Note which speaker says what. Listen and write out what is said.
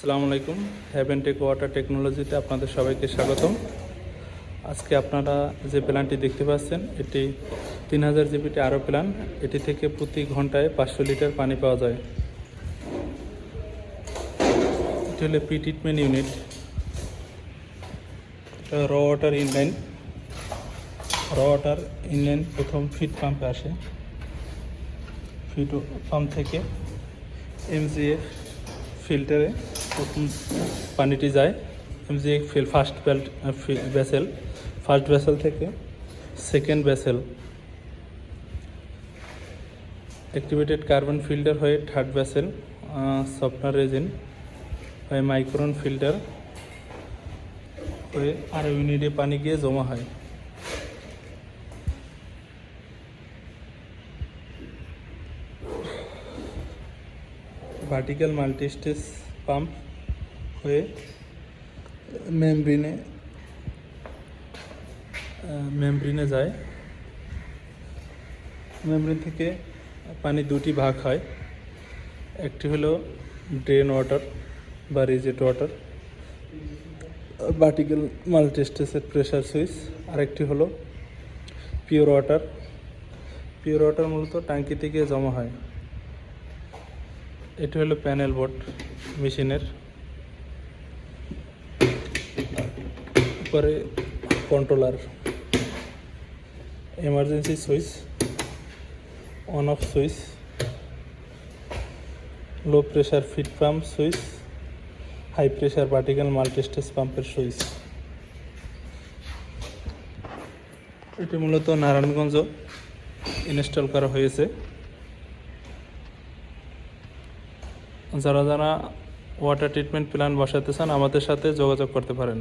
Speaker 1: আসসালামু আলাইকুম। Haven take water টেকনোলজিতে আপনাদের সবাইকে স্বাগতম। আজকে আপনারা যে প্ল্যানটি দেখতে পাচ্ছেন, এটি তিন হাজার জিবিটি আরও প্ল্যান এটি থেকে প্রতি ঘন্টায় পাঁচশো লিটার পানি পাওয়া যায়। এটি হলো pre treatment unit raw water inline raw water inline প্রথম ফিট পাম্পে আসে। ফিট পাম্প থেকে এমজিএফ ফিল্টারে প্রথম পানিটি যায়। MGF fill first belt vessel first vessel থেকে second vessel activated carbon filter হয়ে থার্ড ভেসেল সফটওয়্যার রেজিন হয়ে মাইক্রন ফিল্টার হয়ে আর ইউনিটে পানি গিয়ে জমা হয়। ভার্টিক্যাল মাল্টিস্টেজ পাম্প হয়ে মেমব্রিনে মেমব্রিনে যায়। মেমব্রিন থেকে পানি দুটি ভাগ হয়। একটি হলো ড্রেন ওয়াটার বা রিজেট ওয়াটার ভার্টিক্যাল মাল্টিস্টেসের প্রেশার সুইচ আরেকটি হলো পিওর ওয়াটার পিওর ওয়াটার মূলত ট্যাঙ্কি থেকে জমা হয়। এটি হলো প্যানেল বোর্ড মেশিনের উপরে controller emergency switch on off switch low pressure feed pump switch high pressure vertical multistage পাম্পের সুইচ এটি মূলত নারায়ণগঞ্জ ইনস্টল করা হয়েছে। যারা যারা ওয়াটার ট্রিটমেন্ট প্ল্যান বসাতে চান আমাদের সাথে যোগাযোগ করতে পারেন।